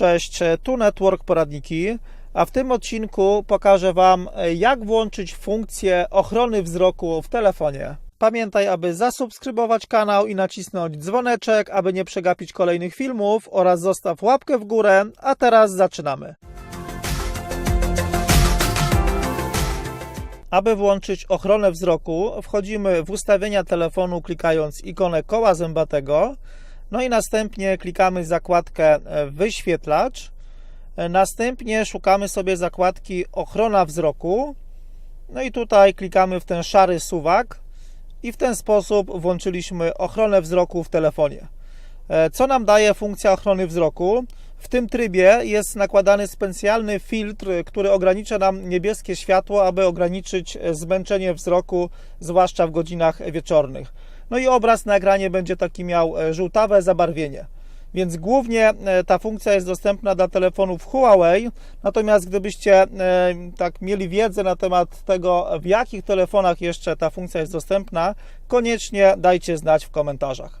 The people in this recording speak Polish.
Cześć, tu Network Poradniki, a w tym odcinku pokażę Wam, jak włączyć funkcję ochrony wzroku w telefonie. Pamiętaj, aby zasubskrybować kanał i nacisnąć dzwoneczek, aby nie przegapić kolejnych filmów oraz zostaw łapkę w górę, a teraz zaczynamy. Aby włączyć ochronę wzroku, wchodzimy w ustawienia telefonu klikając ikonę koła zębatego, no i następnie klikamy zakładkę e, wyświetlacz. E, Następnie szukamy sobie zakładki ochrona wzroku. No i tutaj klikamy w ten szary suwak i w ten sposób włączyliśmy ochronę wzroku w telefonie. E, Co nam daje funkcja ochrony wzroku? W tym trybie jest nakładany specjalny filtr, który ogranicza nam niebieskie światło, aby ograniczyć zmęczenie wzroku, zwłaszcza w godzinach wieczornych. No i obraz na ekranie będzie taki miał e, żółtawe zabarwienie. Więc głównie e, ta funkcja jest dostępna dla telefonów Huawei. Natomiast gdybyście e, tak mieli wiedzę na temat tego, w jakich telefonach jeszcze ta funkcja jest dostępna, koniecznie dajcie znać w komentarzach.